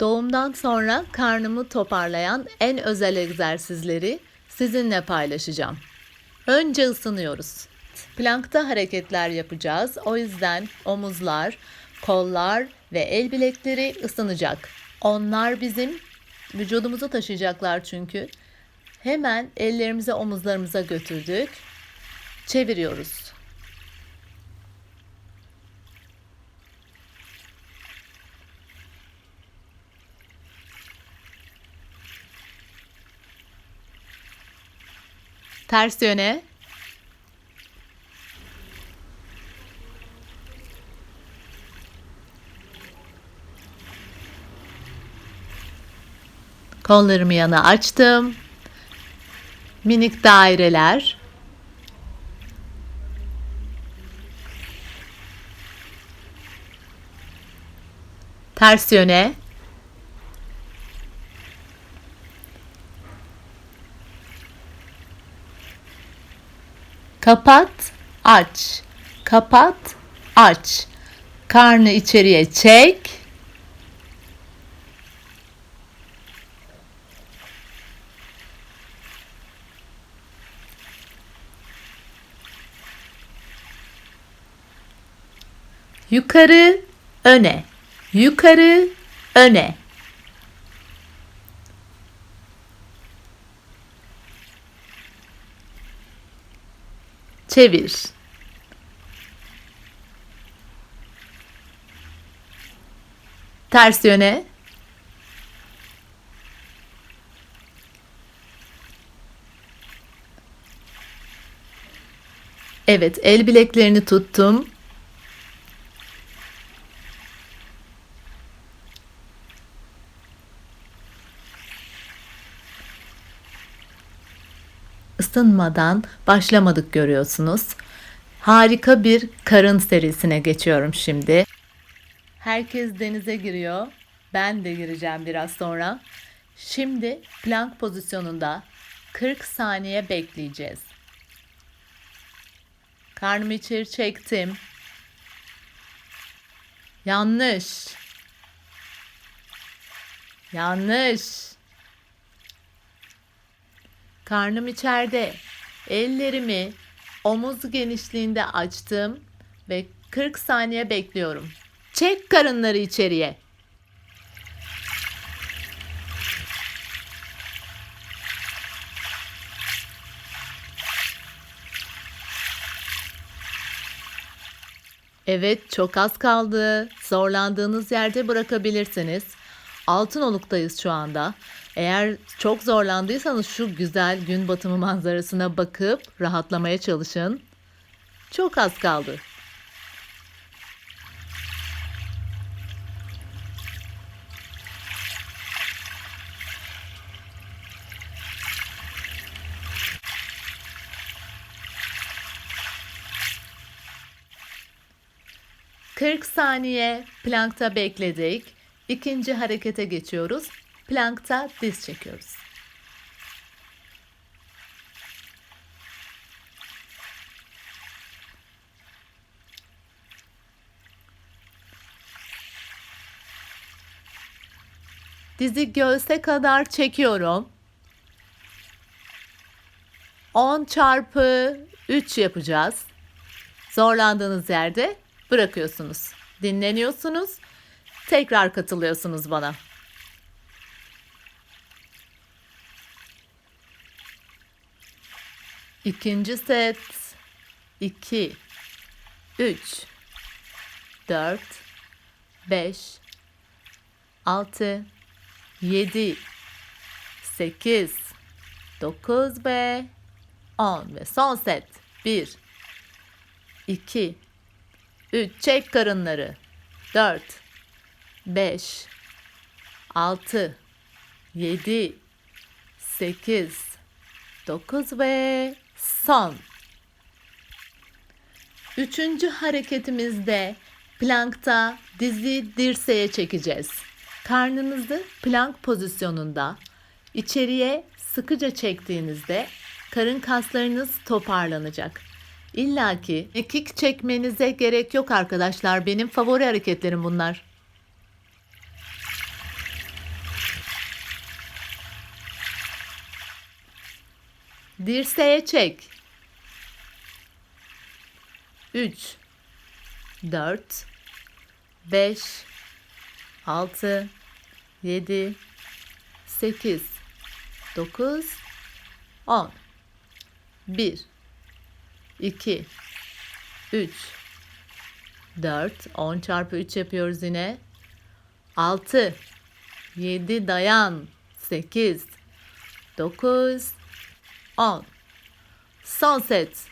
Doğumdan sonra karnımı toparlayan en özel egzersizleri sizinle paylaşacağım. Önce ısınıyoruz. Plankta hareketler yapacağız. O yüzden omuzlar, kollar ve el bilekleri ısınacak. Onlar bizim vücudumuzu taşıyacaklar çünkü. Hemen ellerimizi omuzlarımıza götürdük. Çeviriyoruz. Ters yöne. Kollarımı yana açtım. Minik daireler. Ters yöne. Kapat, aç. Kapat, aç. Karnı içeriye çek. Yukarı, öne. Yukarı, öne. Çevir. Ters yöne. Evet, el bileklerini tuttum. Isınmadan başlamadık görüyorsunuz. Harika bir karın serisine geçiyorum şimdi. Herkes denize giriyor. Ben de gireceğim biraz sonra. Şimdi plank pozisyonunda 40 saniye bekleyeceğiz. Karnımı içeri çektim. Yanlış. Yanlış. Karnım içeride. Ellerimi omuz genişliğinde açtım ve 40 saniye bekliyorum. Çek karınları içeriye. Evet, çok az kaldı. Zorlandığınız yerde bırakabilirsiniz. Altınoluk'tayız şu anda. Eğer çok zorlandıysanız şu güzel gün batımı manzarasına bakıp rahatlamaya çalışın. Çok az kaldı. ...40 saniye plankta bekledik. İkinci harekete geçiyoruz. Plankta diz çekiyoruz. Dizi göğse kadar çekiyorum. 10 çarpı 3 yapacağız. Zorlandığınız yerde bırakıyorsunuz. Dinleniyorsunuz. Tekrar katılıyorsunuz bana. İkinci set. 2 3 4 5 6 7 8 9 ve 10 ve son set. 1 2 3 çek karınları. 4 5 6 7 8 9 ve son. Üçüncü hareketimizde plankta dizi dirseğe çekeceğiz. Karnınızı plank pozisyonunda içeriye sıkıca çektiğinizde karın kaslarınız toparlanacak. İlla ki mekik çekmenize gerek yok arkadaşlar. Benim favori hareketlerim bunlar. Dirseğe çek. 3 4 5 6 7 8 9 10 1 2 3 4 10 çarpı 3 yapıyoruz yine. 6 7 dayan. 8 9 10 son set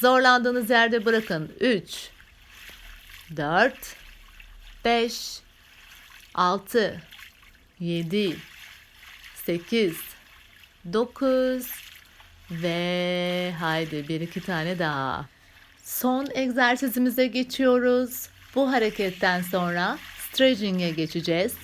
zorlandığınız yerde bırakın. 3 4 5 6 7 8 9 ve haydi bir iki tane daha. Son egzersizimize geçiyoruz. Bu hareketten sonra stretching'e geçeceğiz.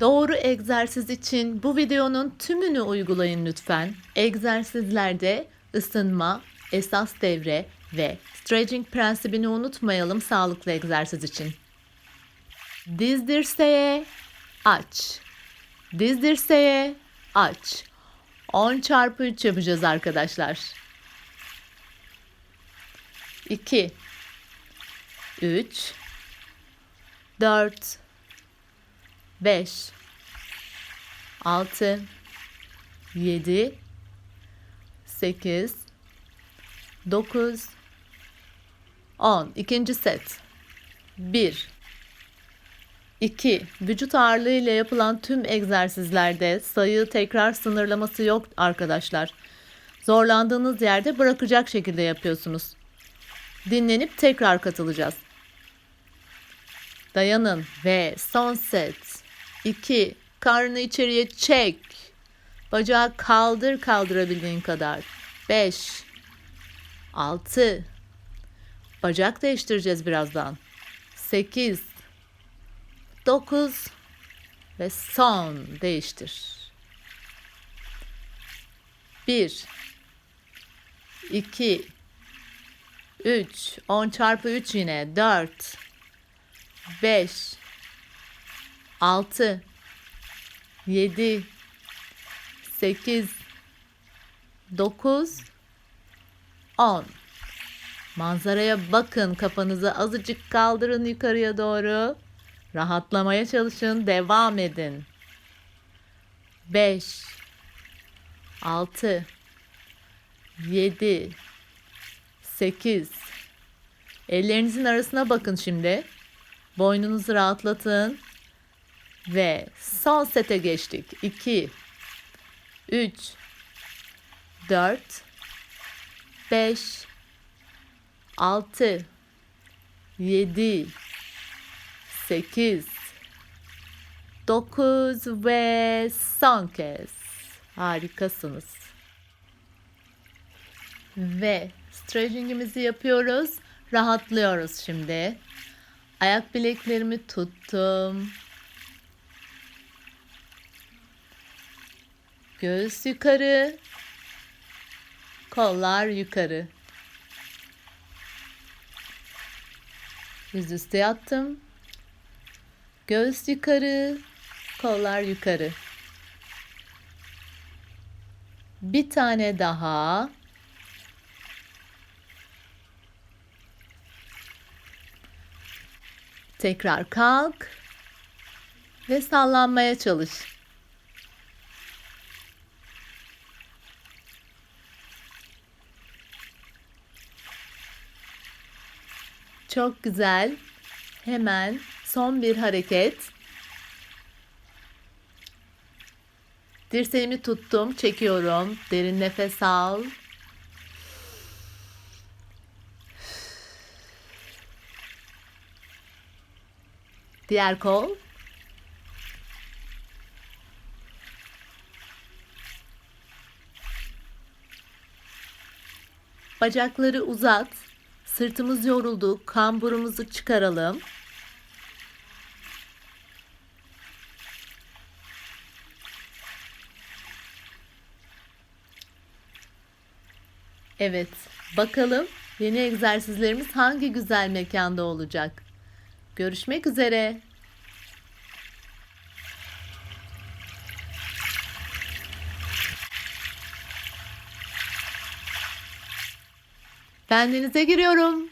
Doğru egzersiz için bu videonun tümünü uygulayın lütfen. Egzersizlerde ısınma, esas devre ve stretching prensibini unutmayalım sağlıklı egzersiz için. Diz dirseğe aç. Diz dirseğe aç. 10 çarpı 3 yapacağız arkadaşlar. 2 3 4 5 6 7 8 9 10 ikinci set 1 2. Vücut ağırlığı ile yapılan tüm egzersizlerde sayı tekrar sınırlaması yok arkadaşlar. Zorlandığınız yerde bırakacak şekilde yapıyorsunuz. Dinlenip tekrar katılacağız. Dayanın ve son set. 2. Karnını içeriye çek. Bacağı kaldır kaldırabildiğin kadar. 5 6 Bacak değiştireceğiz birazdan. 8 9 ve son değiştir. 1 2 3 10 çarpı 3 yine 4 5 6 7 8 9 10 Manzaraya bakın kafanızı azıcık kaldırın yukarıya doğru. Rahatlamaya çalışın, devam edin. 5 6 7 8 Ellerinizin arasına bakın şimdi. Boynunuzu rahatlatın. Ve son sete geçtik. 2 3 4 5 6 7 8 9 ve son kez. Harikasınız. Ve stretchingimizi yapıyoruz. Rahatlıyoruz şimdi. Ayak bileklerimi tuttum. Göğüs yukarı. Kollar yukarı. Yüzüstü yattım. Göğüs yukarı, kollar yukarı. Bir tane daha. Tekrar kalk ve sallanmaya çalış. Çok güzel. Hemen son bir hareket. Dirseğimi tuttum, çekiyorum. Derin nefes al. Diğer kol. Bacakları uzat. Sırtımız yoruldu. Kamburumuzu çıkaralım. Evet, bakalım yeni egzersizlerimiz hangi güzel mekanda olacak. Görüşmek üzere. Ben giriyorum.